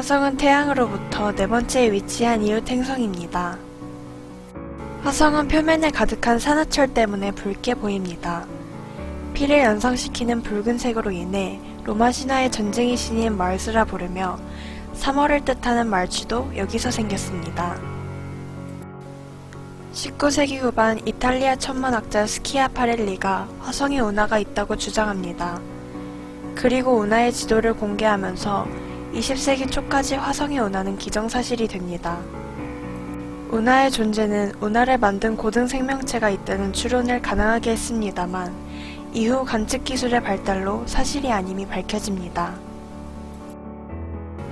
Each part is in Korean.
화성은 태양으로부터 네 번째에 위치한 이웃 행성입니다. 화성은 표면에 가득한 산화철 때문에 붉게 보입니다. 피를 연상시키는 붉은색으로 인해 로마 신화의 전쟁의 신인 마르스라 부르며 3월을 뜻하는 말취도 여기서 생겼습니다. 19세기 후반 이탈리아 천문학자 스키아 파렐리가 화성에 운하가 있다고 주장합니다. 그리고 운하의 지도를 공개하면서 20세기 초까지 화성에 운하는 기정사실이 됩니다. 운하의 존재는 운하를 만든 고등 생명체가 있다는 추론을 가능하게 했습니다만 이후 관측 기술의 발달로 사실이 아님이 밝혀집니다.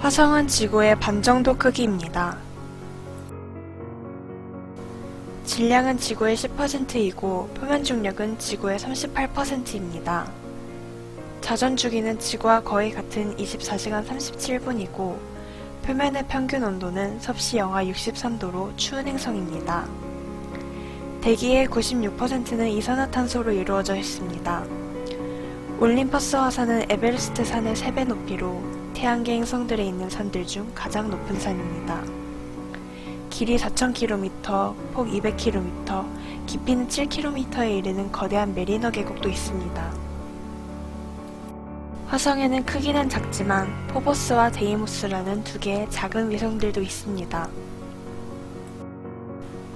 화성은 지구의 반 정도 크기입니다. 질량은 지구의 10%이고 표면 중력은 지구의 38%입니다. 자전 주기는 지구와 거의 같은 24시간 37분이고 표면의 평균 온도는 섭씨 영하 63도로 추운 행성입니다. 대기의 96%는 이산화탄소로 이루어져 있습니다. 올림퍼스 화산은 에베레스트 산의 3배 높이로 태양계 행성들에 있는 산들 중 가장 높은 산입니다. 길이 4,000km, 폭 200km, 깊이는 7km에 이르는 거대한 메리너 계곡도 있습니다. 화성에는 크기는 작지만 포보스와 데이모스라는 두 개의 작은 위성들도 있습니다.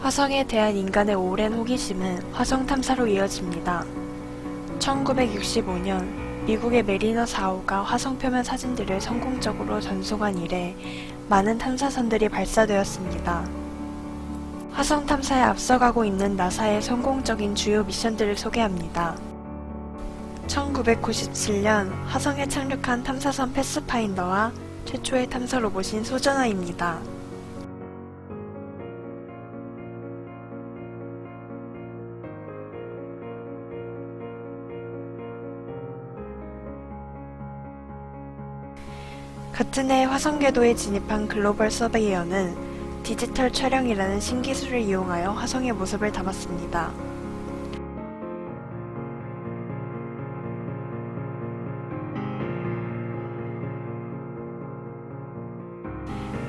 화성에 대한 인간의 오랜 호기심은 화성 탐사로 이어집니다. 1965년 미국의 메리너 4호가 화성 표면 사진들을 성공적으로 전송한 이래 많은 탐사선들이 발사되었습니다. 화성 탐사에 앞서가고 있는 나사의 성공적인 주요 미션들을 소개합니다. 1997년 화성에 착륙한 탐사선 패스파인더와 최초의 탐사 로봇인 소저너입니다. 같은 해 화성 궤도에 진입한 글로벌 서베이어는 디지털 촬영이라는 신기술을 이용하여 화성의 모습을 담았습니다.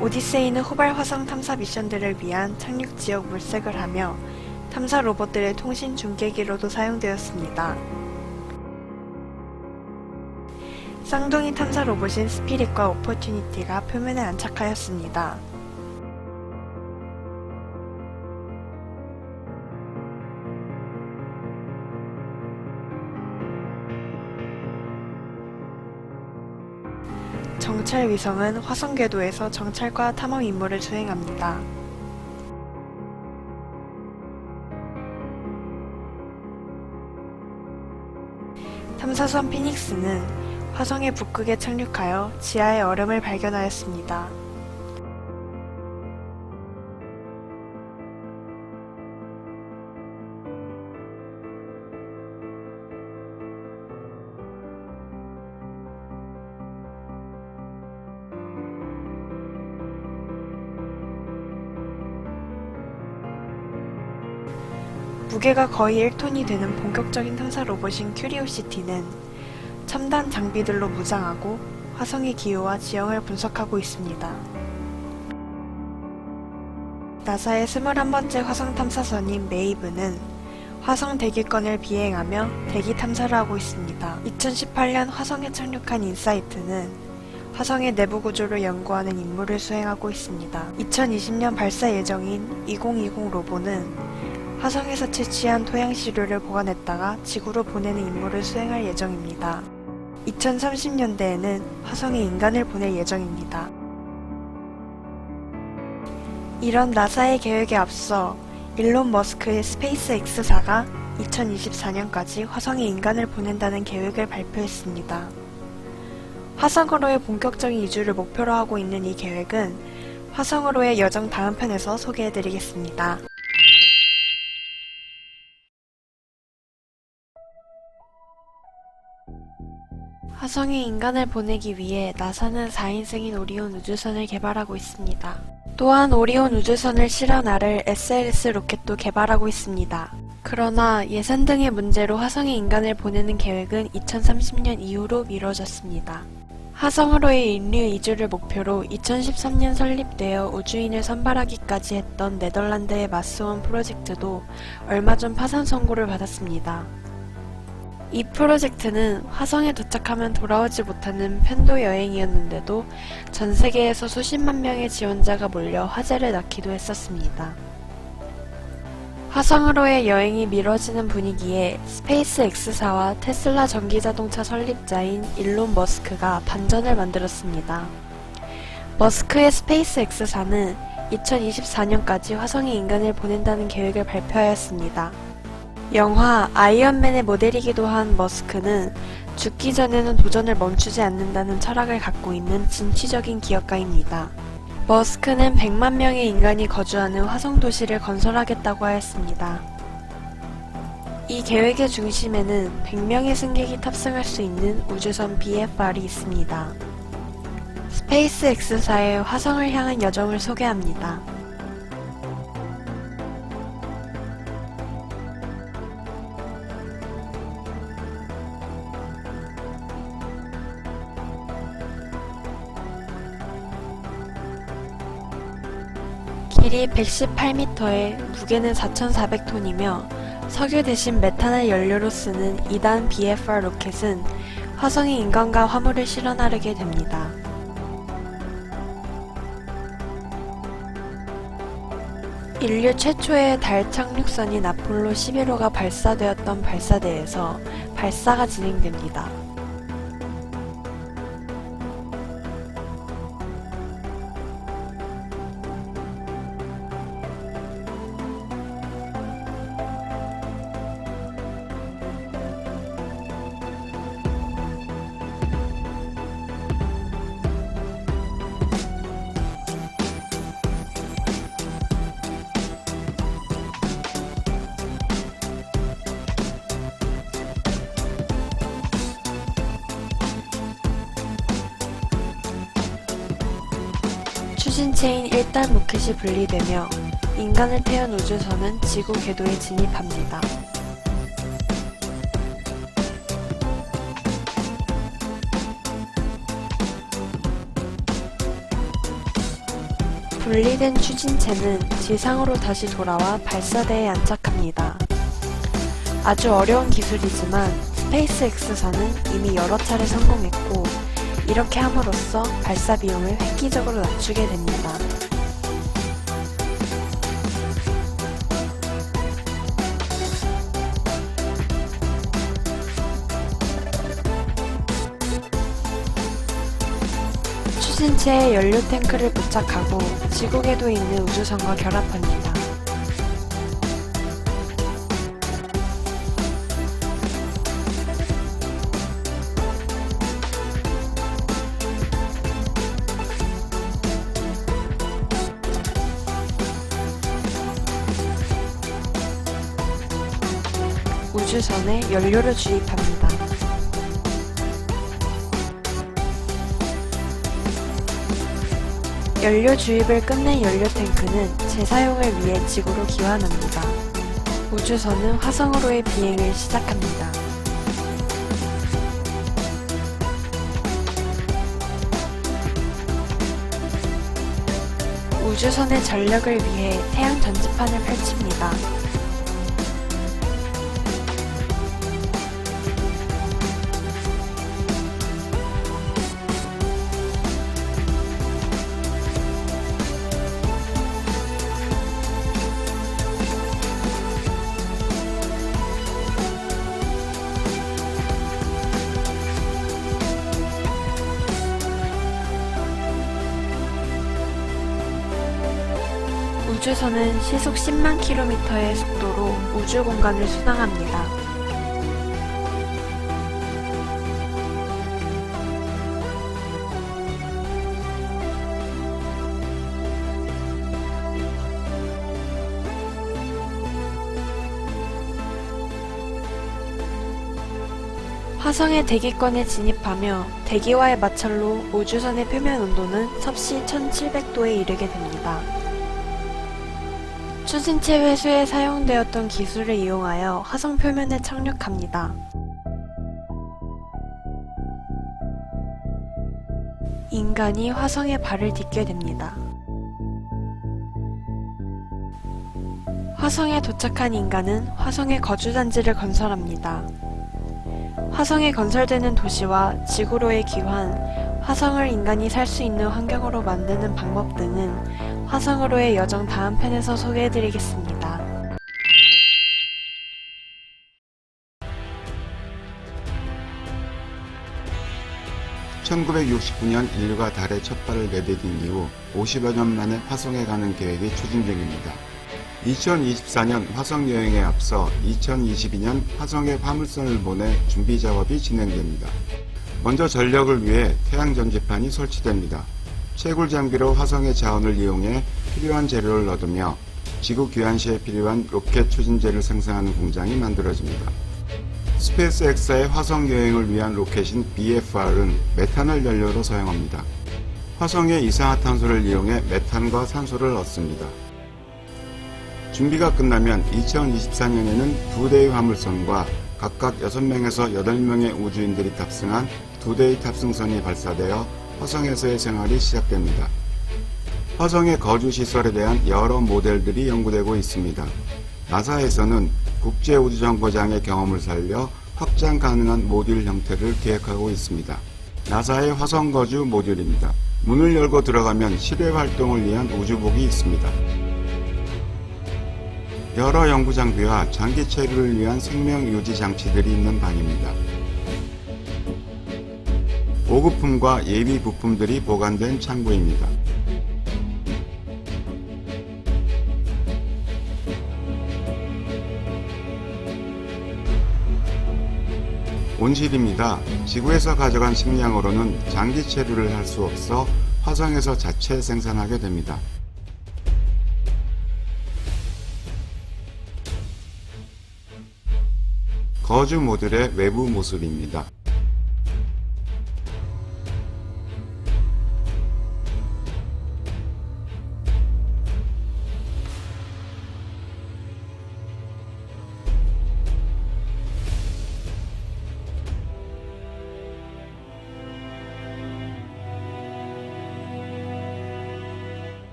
오디세이는 후발 화성 탐사 미션들을 위한 착륙 지역 물색을 하며 탐사 로봇들의 통신 중계기로도 사용되었습니다. 쌍둥이 탐사 로봇인 스피릿과 오퍼튜니티가 표면에 안착하였습니다. 정찰 위성은 화성 궤도에서 정찰과 탐험 임무를 수행합니다. 탐사선 피닉스는 화성의 북극에 착륙하여 지하의 얼음을 발견하였습니다. 무게가 거의 1톤이 되는 본격적인 탐사 로봇인 큐리오시티는 첨단 장비들로 무장하고 화성의 기후와 지형을 분석하고 있습니다. 나사의 21번째 화성 탐사선인 메이브는 화성 대기권을 비행하며 대기 탐사를 하고 있습니다. 2018년 화성에 착륙한 인사이트는 화성의 내부 구조를 연구하는 임무를 수행하고 있습니다. 2020년 발사 예정인 2020 로보는 화성에서 채취한 토양 시료를 보관했다가 지구로 보내는 임무를 수행할 예정입니다. 2030년대에는 화성에 인간을 보낼 예정입니다. 이런 나사의 계획에 앞서 일론 머스크의 스페이스 X사가 2024년까지 화성에 인간을 보낸다는 계획을 발표했습니다. 화성으로의 본격적인 이주를 목표로 하고 있는 이 계획은 화성으로의 여정 다음 편에서 소개해드리겠습니다. 화성에 인간을 보내기 위해 나사는 4인승인 오리온 우주선을 개발하고 있습니다. 또한 오리온 우주선을 실어 나를 SLS 로켓도 개발하고 있습니다. 그러나 예산 등의 문제로 화성에 인간을 보내는 계획은 2030년 이후로 미뤄졌습니다. 화성으로의 인류 이주를 목표로 2013년 설립되어 우주인을 선발하기까지 했던 네덜란드의 마스온 프로젝트도 얼마 전 파산 선고를 받았습니다. 이 프로젝트는 화성에 도착하면 돌아오지 못하는 편도 여행이었는데도 전 세계에서 수십만 명의 지원자가 몰려 화제를 낳기도 했었습니다. 화성으로의 여행이 미뤄지는 분위기에 스페이스 X사와 테슬라 전기자동차 설립자인 일론 머스크가 반전을 만들었습니다. 머스크의 스페이스 X사는 2024년까지 화성에 인간을 보낸다는 계획을 발표하였습니다. 영화 아이언맨의 모델이기도 한 머스크는 죽기 전에는 도전을 멈추지 않는다는 철학을 갖고 있는 진취적인 기업가입니다. 머스크는 100만 명의 인간이 거주하는 화성 도시를 건설하겠다고 하였습니다. 이 계획의 중심에는 100명의 승객이 탑승할 수 있는 우주선 BFR이 있습니다. 스페이스 X사의 화성을 향한 여정을 소개합니다. 길이 118m에 무게는 4,400톤이며 석유 대신 메탄을 연료로 쓰는 2단 BFR 로켓은 화성에 인간과 화물을 실어 나르게 됩니다. 인류 최초의 달 착륙선인 아폴로 11호가 발사되었던 발사대에서 발사가 진행됩니다. 추진체인 1단 로켓이 분리되며 인간을 태운 우주선은 지구 궤도에 진입합니다. 분리된 추진체는 지상으로 다시 돌아와 발사대에 안착합니다. 아주 어려운 기술이지만 스페이스 X사는 이미 여러 차례 성공했고 이렇게 함으로써 발사 비용을 획기적으로 낮추게 됩니다. 추진체에 연료 탱크를 부착하고 지구궤도에 있는 우주선과 결합합니다. 우주선에 연료를 주입합니다. 연료 주입을 끝낸 연료 탱크는 재사용을 위해 지구로 귀환합니다. 우주선은 화성으로의 비행을 시작합니다. 우주선의 전력을 위해 태양 전지판을 펼칩니다. 우주선은 시속 10만 킬로미터의 속도로 우주 공간을 순항합니다. 화성의 대기권에 진입하며 대기와의 마찰로 우주선의 표면 온도는 섭씨 1700도에 이르게 됩니다. 추진체 회수에 사용되었던 기술을 이용하여 화성 표면에 착륙합니다. 인간이 화성에 발을 딛게 됩니다. 화성에 도착한 인간은 화성에 거주단지를 건설합니다. 화성에 건설되는 도시와 지구로의 귀환, 화성을 인간이 살 수 있는 환경으로 만드는 방법 등은 화성으로의 여정 다음 편에서 소개해드리겠습니다. 1969년 인류가 달에 첫 발을 내디딘 이후 50여 년 만에 화성에 가는 계획이 추진 중입니다. 2024년 화성 여행에 앞서 2022년 화성에 화물선을 보내 준비 작업이 진행됩니다. 먼저 전력을 위해 태양 전지판이 설치됩니다. 채굴 장비로 화성의 자원을 이용해 필요한 재료를 얻으며 지구 귀환 시에 필요한 로켓 추진제를 생산하는 공장이 만들어집니다. 스페이스 X의 화성 여행을 위한 로켓인 BFR은 메탄을 연료로 사용합니다. 화성의 이산화탄소를 이용해 메탄과 산소를 얻습니다. 준비가 끝나면 2024년에는 두 대의 화물선과 각각 6명에서 8명의 우주인들이 탑승한 두 대의 탑승선이 발사되어 화성에서의 생활이 시작됩니다. 화성의 거주 시설에 대한 여러 모델들이 연구되고 있습니다. 나사에서는 국제우주정거장의 경험을 살려 확장 가능한 모듈 형태를 계획하고 있습니다. 나사의 화성 거주 모듈입니다. 문을 열고 들어가면 실외 활동을 위한 우주복이 있습니다. 여러 연구 장비와 장기 체류를 위한 생명 유지 장치들이 있는 방입니다. 보급품과 예비 부품들이 보관된 창고입니다. 온실입니다. 지구에서 가져간 식량으로는 장기 체류를 할 수 없어 화성에서 자체 생산하게 됩니다. 거주 모듈의 외부 모습입니다.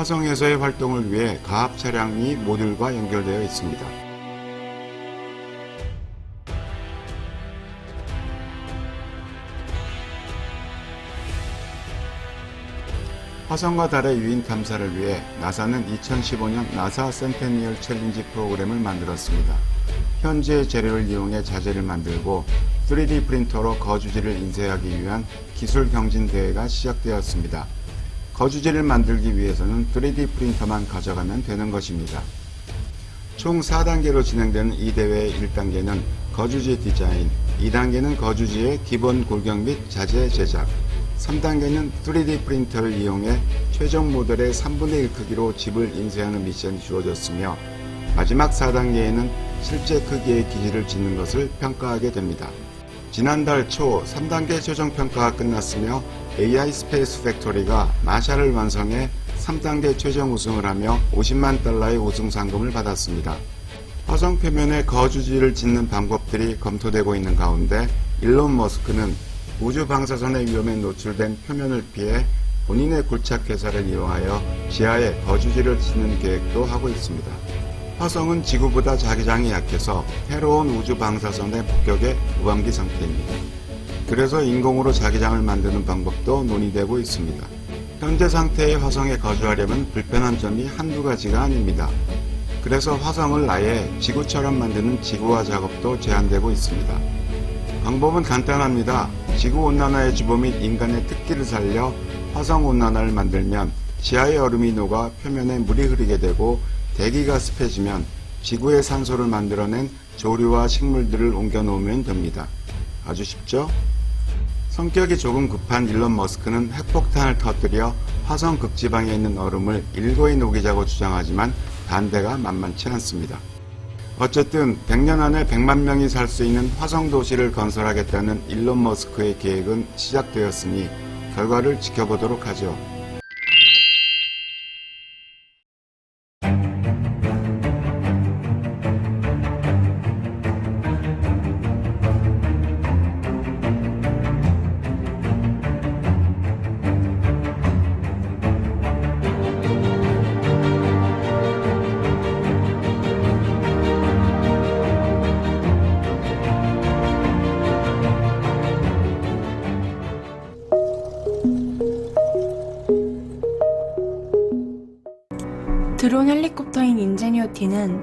화성에서의 활동을 위해 가압 차량이 모듈과 연결되어 있습니다. 화성과 달의 유인 탐사를 위해 나사는 2015년 나사 센테니얼 챌린지 프로그램을 만들었습니다. 현재 재료를 이용해 자재를 만들고 3D 프린터로 거주지를 인쇄하기 위한 기술 경진 대회가 시작되었습니다. 거주지를 만들기 위해서는 3D 프린터만 가져가면 되는 것입니다. 총 4단계로 진행되는 이 대회의 1단계는 거주지 디자인, 2단계는 거주지의 기본 골격 및 자재 제작, 3단계는 3D 프린터를 이용해 최종 모델의 3분의 1 크기로 집을 인쇄하는 미션이 주어졌으며 마지막 4단계에는 실제 크기의 기지를 짓는 것을 평가하게 됩니다. 지난달 초 3단계 최종 평가가 끝났으며 AI 스페이스 팩토리가 마샤를 완성해 3단계 최종 우승을 하며 50만 달러의 우승 상금을 받았습니다. 화성 표면에 거주지를 짓는 방법들이 검토되고 있는 가운데 일론 머스크는 우주 방사선의 위험에 노출된 표면을 피해 본인의 굴착 회사를 이용하여 지하에 거주지를 짓는 계획도 하고 있습니다. 화성은 지구보다 자기장이 약해서 해로운 우주 방사선의 폭격에 무방비 상태입니다. 그래서 인공으로 자기장을 만드는 방법도 논의되고 있습니다. 현재 상태의 화성에 거주하려면 불편한 점이 한두 가지가 아닙니다. 그래서 화성을 아예 지구처럼 만드는 지구화 작업도 제한되고 있습니다. 방법은 간단합니다. 지구온난화의 주범 및 인간의 특기를 살려 화성온난화를 만들면 지하의 얼음이 녹아 표면에 물이 흐르게 되고 대기가 습해지면 지구의 산소를 만들어낸 조류와 식물들을 옮겨 놓으면 됩니다. 아주 쉽죠? 성격이 조금 급한 일론 머스크는 핵폭탄을 터뜨려 화성 극지방에 있는 얼음을 일거이 녹이자고 주장하지만 반대가 만만치 않습니다. 어쨌든 100년 안에 100만 명이 살 수 있는 화성 도시를 건설하겠다는 일론 머스크의 계획은 시작되었으니 결과를 지켜보도록 하죠.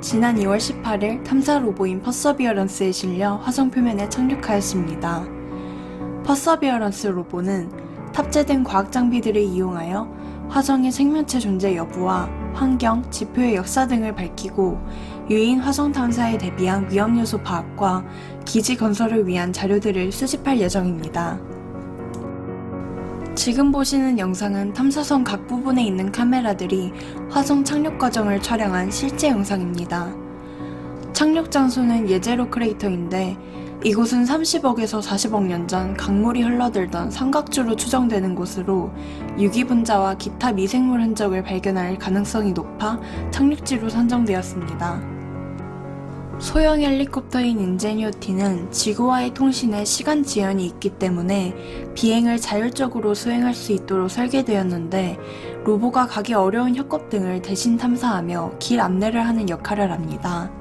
지난 2월 18일 탐사 로보인 퍼서비어런스에 실려 화성 표면에 착륙하였습니다. 퍼서비어런스 로보는 탑재된 과학 장비들을 이용하여 화성의 생명체 존재 여부와 환경, 지표의 역사 등을 밝히고 유인 화성 탐사에 대비한 위험 요소 파악과 기지 건설을 위한 자료들을 수집할 예정입니다. 지금 보시는 영상은 탐사선 각 부분에 있는 카메라들이 화성 착륙 과정을 촬영한 실제 영상입니다. 착륙 장소는 예제로 크레이터인데 이곳은 30억에서 40억 년 전 강물이 흘러들던 삼각주로 추정되는 곳으로 유기분자와 기타 미생물 흔적을 발견할 가능성이 높아 착륙지로 선정되었습니다. 소형 헬리콥터인 인제니어티는 지구와의 통신에 시간 지연이 있기 때문에 비행을 자율적으로 수행할 수 있도록 설계되었는데 로보가 가기 어려운 협곡 등을 대신 탐사하며 길 안내를 하는 역할을 합니다.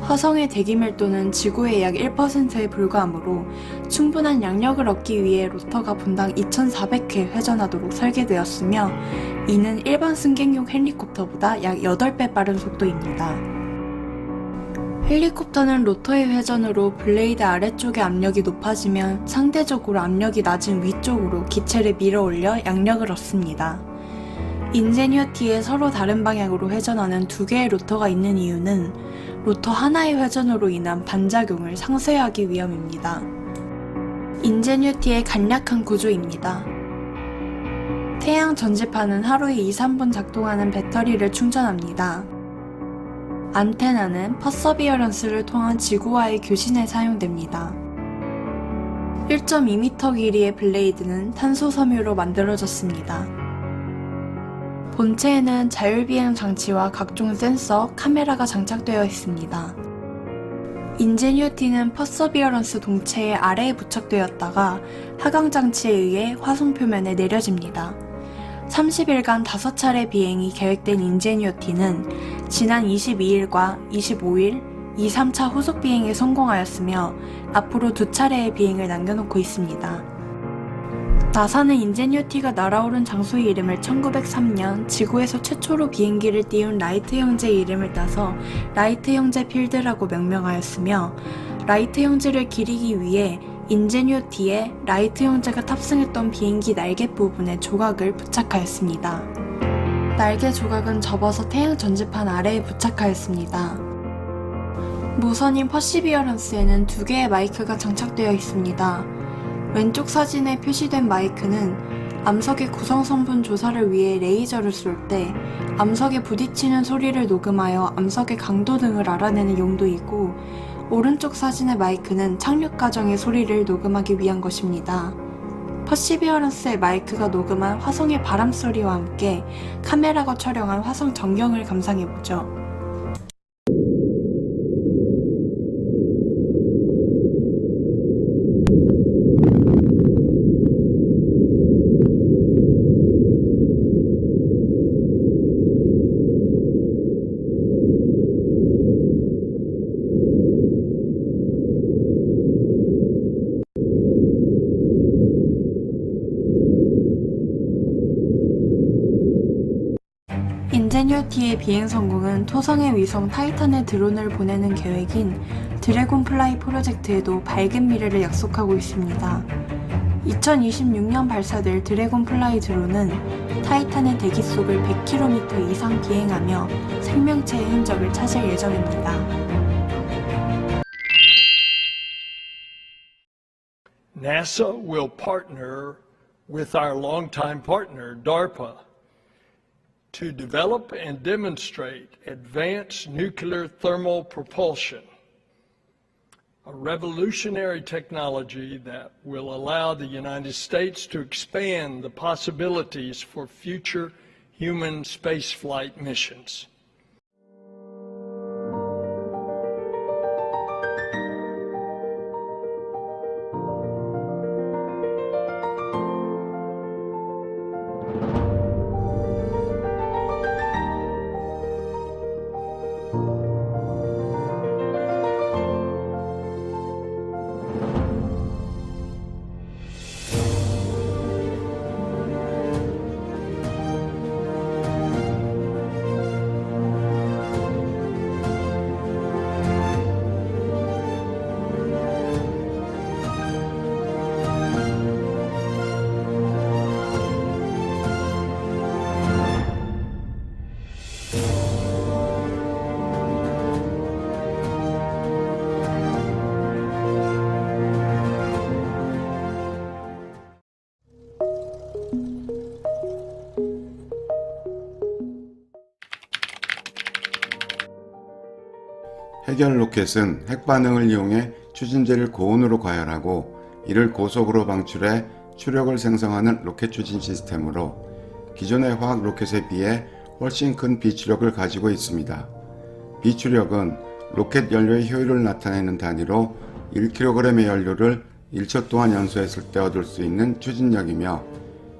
화성의 대기 밀도는 지구의 약 1%에 불과하므로 충분한 양력을 얻기 위해 로터가 분당 2,400회 회전하도록 설계되었으며 이는 일반 승객용 헬리콥터보다 약 8배 빠른 속도입니다. 헬리콥터는 로터의 회전으로 블레이드 아래쪽의 압력이 높아지면 상대적으로 압력이 낮은 위쪽으로 기체를 밀어 올려 양력을 얻습니다. 인제니어티에 서로 다른 방향으로 회전하는 두 개의 로터가 있는 이유는 로터 하나의 회전으로 인한 반작용을 상쇄하기 위함입니다. 인제니어티의 간략한 구조입니다. 태양 전지판은 하루에 2, 3분 작동하는 배터리를 충전합니다. 안테나는 퍼서비어런스를 통한 지구와의 교신에 사용됩니다. 1.2m 길이의 블레이드는 탄소 섬유로 만들어졌습니다. 본체에는 자율비행 장치와 각종 센서, 카메라가 장착되어 있습니다. 인제니어티는 퍼서비어런스 동체의 아래에 부착되었다가 하강 장치에 의해 화성 표면에 내려집니다. 30일간 5차례 비행이 계획된 인제니어티는 지난 22일과 25일 2, 3차 후속 비행에 성공하였으며 앞으로 두 차례의 비행을 남겨놓고 있습니다. 나사는 인제니어티가 날아오른 장소의 이름을 1903년 지구에서 최초로 비행기를 띄운 라이트 형제의 이름을 따서 라이트 형제 필드라고 명명하였으며 라이트 형제를 기리기 위해 인제니어티에 라이트 형제가 탑승했던 비행기 날개 부분에 조각을 부착하였습니다. 날개 조각은 접어서 태양 전지판 아래에 부착하였습니다. 무선인 퍼시비어런스에는 두 개의 마이크가 장착되어 있습니다. 왼쪽 사진에 표시된 마이크는 암석의 구성 성분 조사를 위해 레이저를 쏠 때 암석에 부딪히는 소리를 녹음하여 암석의 강도 등을 알아내는 용도이고 오른쪽 사진의 마이크는 착륙 과정의 소리를 녹음하기 위한 것입니다. 퍼시비어런스의 마이크가 녹음한 화성의 바람 소리와 함께 카메라가 촬영한 화성 전경을 감상해보죠. 인제니어티의 비행 성공은 토성의 위성 타이탄에 드론을 보내는 계획인 드래곤 플라이 프로젝트에도 밝은 미래를 약속하고 있습니다. 2026년 발사될 드래곤 플라이 드론은 타이탄의 대기 속을 100km 이상 비행하며 생명체의 흔적을 찾을 예정입니다. NASA will partner with our longtime partner, DARPA, to develop and demonstrate advanced nuclear thermal propulsion, a revolutionary technology that will allow the United States to expand the possibilities for future human spaceflight missions. 해결 로켓은 핵 반응을 이용해 추진제를 고온으로 과열하고 이를 고속으로 방출해 추력을 생성하는 로켓 추진 시스템으로 기존의 화학 로켓에 비해 훨씬 큰 비추력을 가지고 있습니다. 비추력은 로켓 연료의 효율을 나타내는 단위로 1kg의 연료를 1초 동안 연소했을 때 얻을 수 있는 추진력이며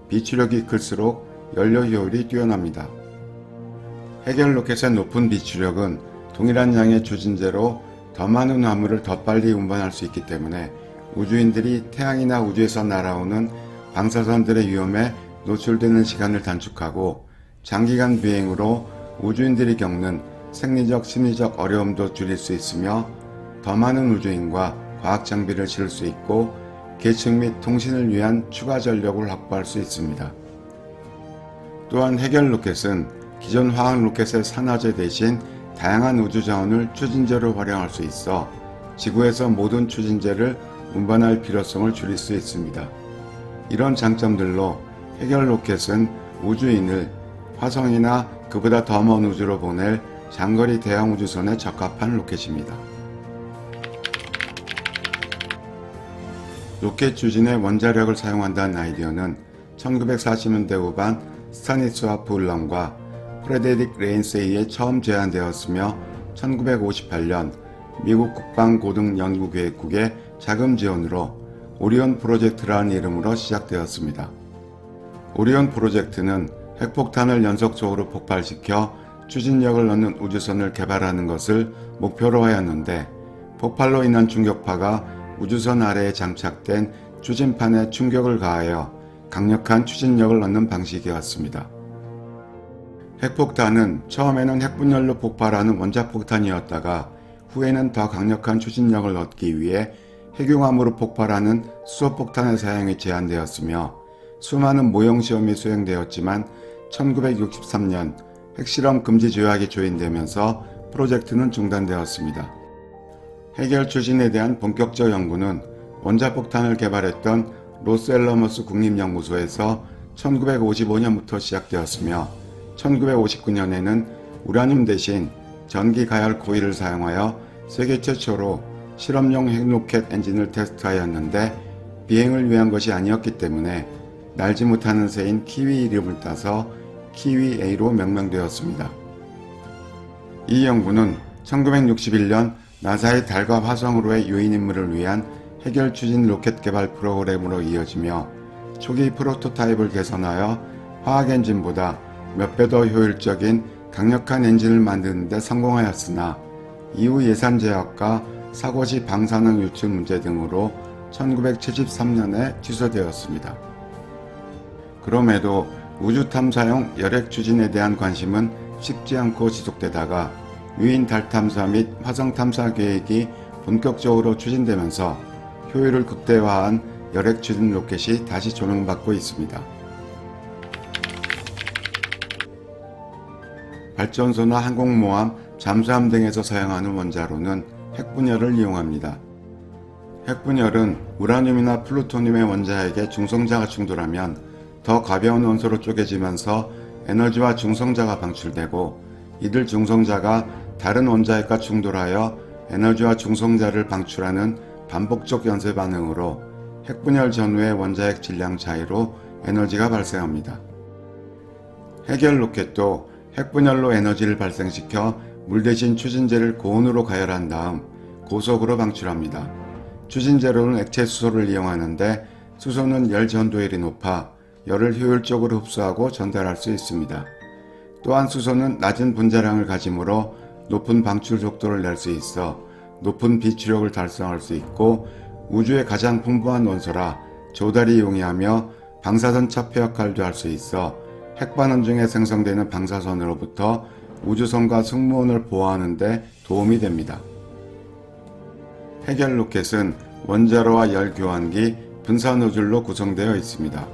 비추력이 클수록 연료 효율이 뛰어납니다. 해결 로켓의 높은 비추력은 동일한 양의 추진제로 더 많은 화물을 더 빨리 운반할 수 있기 때문에 우주인들이 태양이나 우주에서 날아오는 방사선들의 위험에 노출되는 시간을 단축하고 장기간 비행으로 우주인들이 겪는 생리적, 심리적 어려움도 줄일 수 있으며 더 많은 우주인과 과학 장비를 실을 수 있고 계층 및 통신을 위한 추가 전력을 확보할 수 있습니다. 또한 해결 로켓은 기존 화학 로켓의 산화제 대신 다양한 우주 자원을 추진제로 활용할 수 있어 지구에서 모든 추진제를 운반할 필요성을 줄일 수 있습니다. 이런 장점들로 해결 로켓은 우주인을 화성이나 그보다 더 먼 우주로 보낼 장거리 대형 우주선에 적합한 로켓입니다. 로켓 추진에 원자력을 사용한다는 아이디어는 1940년대 후반 스타니스와 풀럼과 프레데릭 레인스에 의해 처음 제안되었으며 1958년 미국 국방고등연구계획국의 자금 지원으로 오리온 프로젝트라는 이름으로 시작되었습니다. 오리온 프로젝트는 핵폭탄을 연속적으로 폭발시켜 추진력을 넣는 우주선을 개발하는 것을 목표로 하였는데 폭발로 인한 충격파가 우주선 아래에 장착된 추진판에 충격을 가하여 강력한 추진력을 넣는 방식이었습니다. 핵폭탄은 처음에는 핵분열로 폭발하는 원자폭탄이었다가 후에는 더 강력한 추진력을 얻기 위해 핵융합으로 폭발하는 수소폭탄의 사용이 제한되었으며 수많은 모형 시험이 수행되었지만 1963년 핵실험 금지 조약이 조인되면서 프로젝트는 중단되었습니다. 해결 추진에 대한 본격적 연구는 원자폭탄을 개발했던 로스앨러머스 국립연구소에서 1955년부터 시작되었으며 1959년에는 우라늄 대신 전기 가열 코일을 사용하여 세계 최초로 실험용 핵로켓 엔진을 테스트하였는데 비행을 위한 것이 아니었기 때문에 날지 못하는 새인 키위 이름을 따서 키위-A로 명명되었습니다. 이 연구는 1961년 나사의 달과 화성으로의 유인 임무를 위한 해결 추진 로켓 개발 프로그램으로 이어지며 초기 프로토타입을 개선하여 화학 엔진보다 몇 배 더 효율적인 강력한 엔진을 만드는 데 성공하였으나 이후 예산 제약과 사고시 방사능 유출 문제 등으로 1973년에 취소되었습니다. 그럼에도 우주 탐사용 열핵 추진에 대한 관심은 식지 않고 지속되다가 유인 달 탐사 및 화성 탐사 계획이 본격적으로 추진되면서 효율을 극대화한 열핵 추진 로켓이 다시 조명받고 있습니다. 발전소나 항공모함, 잠수함 등에서 사용하는 원자로는 핵분열을 이용합니다. 핵분열은 우라늄이나 플루토늄의 원자에게 중성자가 충돌하면 더 가벼운 원소로 쪼개지면서 에너지와 중성자가 방출되고 이들 중성자가 다른 원자핵과 충돌하여 에너지와 중성자를 방출하는 반복적 연쇄 반응으로 핵분열 전후의 원자핵 질량 차이로 에너지가 발생합니다. 해결 로켓도 핵분열로 에너지를 발생시켜 물 대신 추진제를 고온으로 가열한 다음 고속으로 방출합니다. 추진제로는 액체 수소를 이용하는데 수소는 열 전도율이 높아 열을 효율적으로 흡수하고 전달할 수 있습니다. 또한 수소는 낮은 분자량을 가지므로 높은 방출 속도를 낼 수 있어 높은 비추력을 달성할 수 있고 우주의 가장 풍부한 원소라 조달이 용이하며 방사선 차폐 역할도 할 수 있어 핵반응 중에 생성되는 방사선으로부터 우주선과 승무원을 보호하는 데 도움이 됩니다. 해결 로켓은 원자로와 열 교환기, 분산 노즐로 구성되어 있습니다.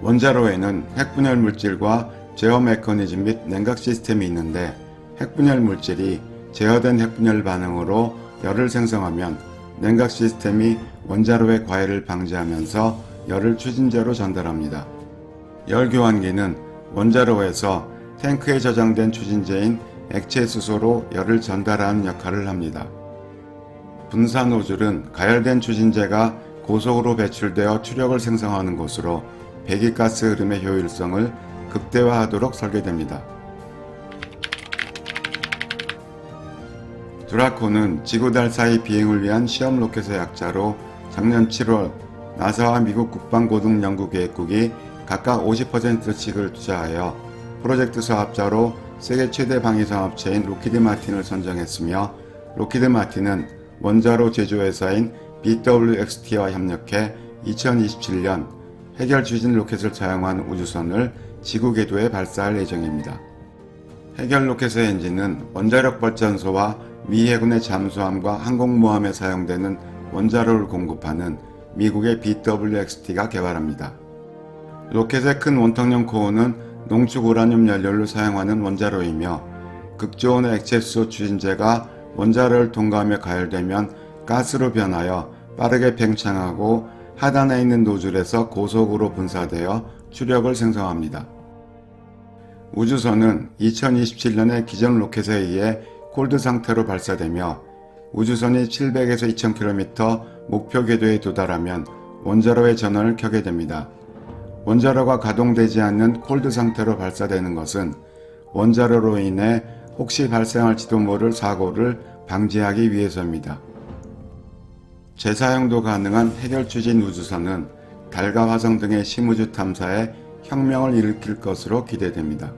원자로에는 핵분열 물질과 제어 메커니즘 및 냉각 시스템이 있는데 핵분열 물질이 제어된 핵분열 반응으로 열을 생성하면 냉각 시스템이 원자로의 과열을 방지하면서 열을 추진제로 전달합니다. 열 교환기는 원자로에서 탱크에 저장된 추진제인 액체 수소로 열을 전달하는 역할을 합니다. 분사 노즐은 가열된 추진제가 고속으로 배출되어 추력을 생성하는 곳으로 배기가스 흐름의 효율성을 극대화하도록 설계됩니다. 드라코는 지구 달 사이 비행을 위한 시험 로켓의 약자로 작년 7월 나사와 미국 국방고등연구계획국이 각각 50%씩을 투자하여 프로젝트 사업자로 세계 최대 방위산업체인 로키드 마틴을 선정했으며 로키드 마틴은 원자로 제조회사인 BWXT와 협력해 2027년 해결 추진 로켓을 사용한 우주선을 지구 궤도에 발사할 예정입니다. 해결 로켓의 엔진은 원자력 발전소와 미 해군의 잠수함과 항공모함에 사용되는 원자로를 공급하는 미국의 BWXT가 개발합니다. 로켓의 큰 원통형 코어는 농축 우라늄 연료를 사용하는 원자로이며 극저온의 액체수소 추진제가 원자로를 통과하며 가열되면 가스로 변하여 빠르게 팽창하고 하단에 있는 노즐에서 고속으로 분사되어 추력을 생성합니다. 우주선은 2027년에 기존 로켓에 의해 콜드 상태로 발사되며 우주선이 700에서 2000km 목표 궤도에 도달하면 원자로의 전원을 켜게 됩니다. 원자로가 가동되지 않는 콜드 상태로 발사되는 것은 원자로로 인해 혹시 발생할지도 모를 사고를 방지하기 위해서입니다. 재사용도 가능한 해결 추진 우주선은 달과 화성 등의 심우주 탐사에 혁명을 일으킬 것으로 기대됩니다.